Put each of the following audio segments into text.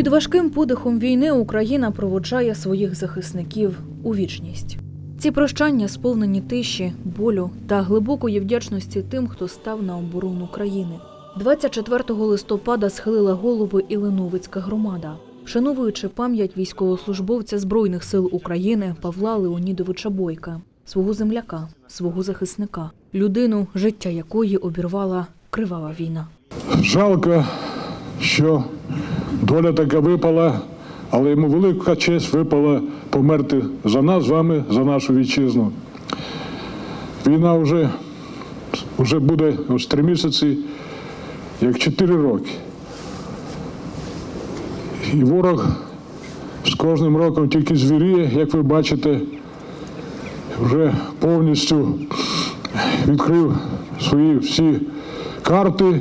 Під важким подихом війни Україна проводжає своїх захисників у вічність. Ці прощання сповнені тиші, болю та глибокої вдячності тим, хто став на оборону країни. 24 листопада схилила голови і Леновицька громада, вшановуючи пам'ять військовослужбовця Збройних сил України Павла Леонідовича Бойка, свого земляка, свого захисника, людину, життя якої обірвала кривава війна. Жалко, що доля така випала, але йому велика честь випала померти за нас з вами, за нашу вітчизну. Війна вже, вже буде ось три місяці, як чотири роки. І ворог з кожним роком тільки звіріє, як ви бачите, вже повністю відкрив свої всі карти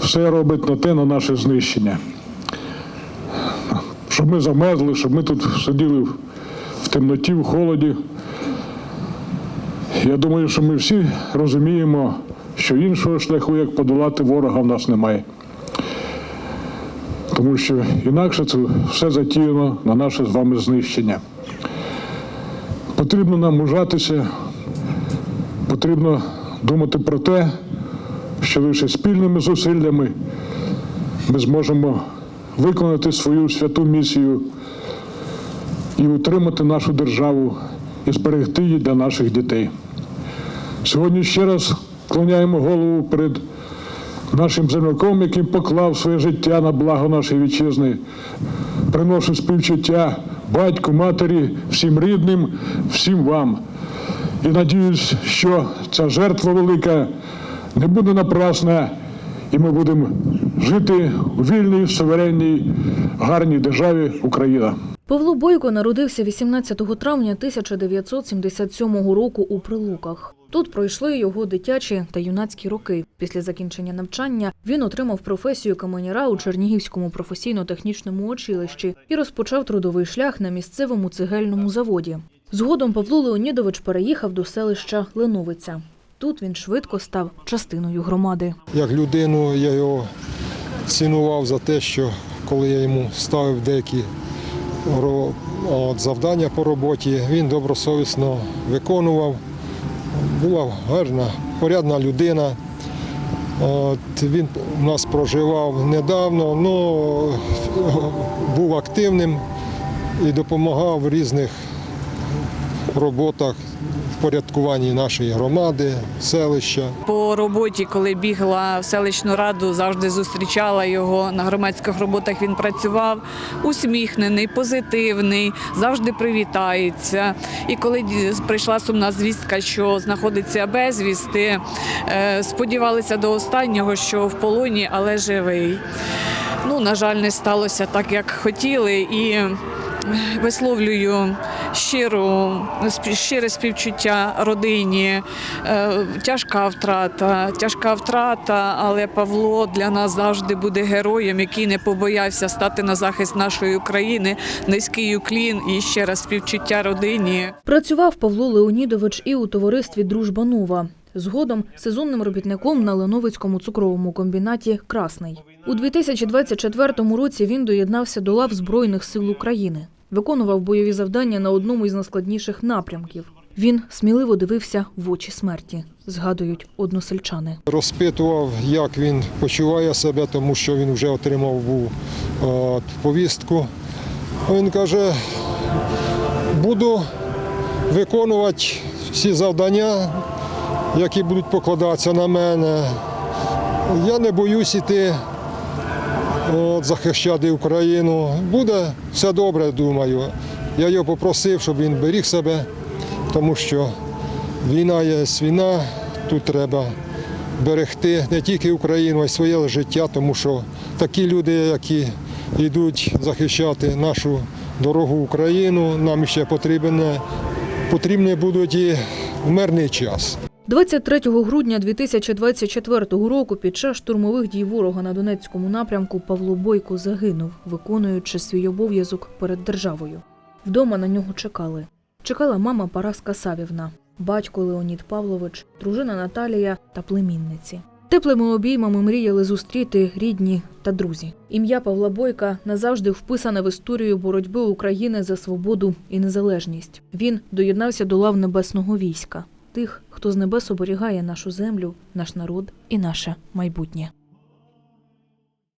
все робить на те, на наше знищення. Щоб ми замерзли, щоб ми тут сиділи в- темноті, в холоді. Я думаю, що ми всі розуміємо, що іншого шляху, як подолати ворога, в нас немає. Тому що інакше це все затіяно на наше з вами знищення. Потрібно нам мужатися, потрібно думати про те, що лише спільними зусиллями ми зможемо виконати свою святу місію і утримати нашу державу і зберегти її для наших дітей. Сьогодні ще раз клоняємо голову перед нашим земляком, який поклав своє життя на благо нашої вітчизни. Приношу співчуття батьку, матері, всім рідним, всім вам. І надіюсь, що ця жертва велика не буде напрасна, і ми будемо жити у вільній, суверенній, гарній державі Україна. Павло Бойко народився 18 травня 1977 року у Прилуках. Тут пройшли його дитячі та юнацькі роки. Після закінчення навчання він отримав професію каменяра у Чернігівському професійно-технічному училищі і розпочав трудовий шлях на місцевому цегельному заводі. Згодом Павло Леонідович переїхав до селища Леновиця. Тут він швидко став частиною громади. Як людину я його цінував за те, що коли я йому ставив деякі завдання по роботі, він добросовісно виконував. Була гарна, порядна людина. От, він у нас проживав недавно, але був активним і допомагав в різних роботах в порядкуванні нашої громади, селища. По роботі, коли бігла в селищну раду, завжди зустрічала його на громадських роботах. Він працював усміхнений, позитивний, завжди привітається. І коли прийшла сумна звістка, що знаходиться безвісти, е, сподівалися до останнього, що в полоні, але живий. Ну, на жаль, не сталося так, як хотіли. І висловлюю щиру, щире співчуття родині. Е, Тяжка втрата, тяжка втрата, але Павло для нас завжди буде героєм, який не побоявся стати на захист нашої України. Низький уклін і ще раз співчуття родині. Працював Павло Леонідович і у товаристві Дружба Нова. Згодом сезонним робітником на Леновицькому цукровому комбінаті Красний. У 2024 році він доєднався до лав Збройних сил України. Виконував бойові завдання на одному із найскладніших напрямків. Він сміливо дивився в очі смерті, згадують односельчани. Розпитував, як він почуває себе, тому що він вже отримав був е, повістку. Він каже, буду виконувати всі завдання, які будуть покладатися на мене. Я не боюсь іти от, захищати Україну. Буде все добре, думаю. Я його попросив, щоб він беріг себе, тому що війна є війна, тут треба берегти не тільки Україну, а й своє життя, тому що такі люди, які йдуть захищати нашу дорогу Україну, нам ще потрібне, потрібні будуть і в мирний час. 23 грудня 2024 року під час штурмових дій ворога на Донецькому напрямку Павло Бойко загинув, виконуючи свій обов'язок перед державою. Вдома на нього чекали. Чекала мама Параска Савівна, батько Леонід Павлович, дружина Наталія та племінниці. Теплими обіймами мріяли зустріти рідні та друзі. Ім'я Павла Бойка назавжди вписане в історію боротьби України за свободу і незалежність. Він доєднався до лав небесного війська тих, хто з небес оберігає нашу землю, наш народ і наше майбутнє.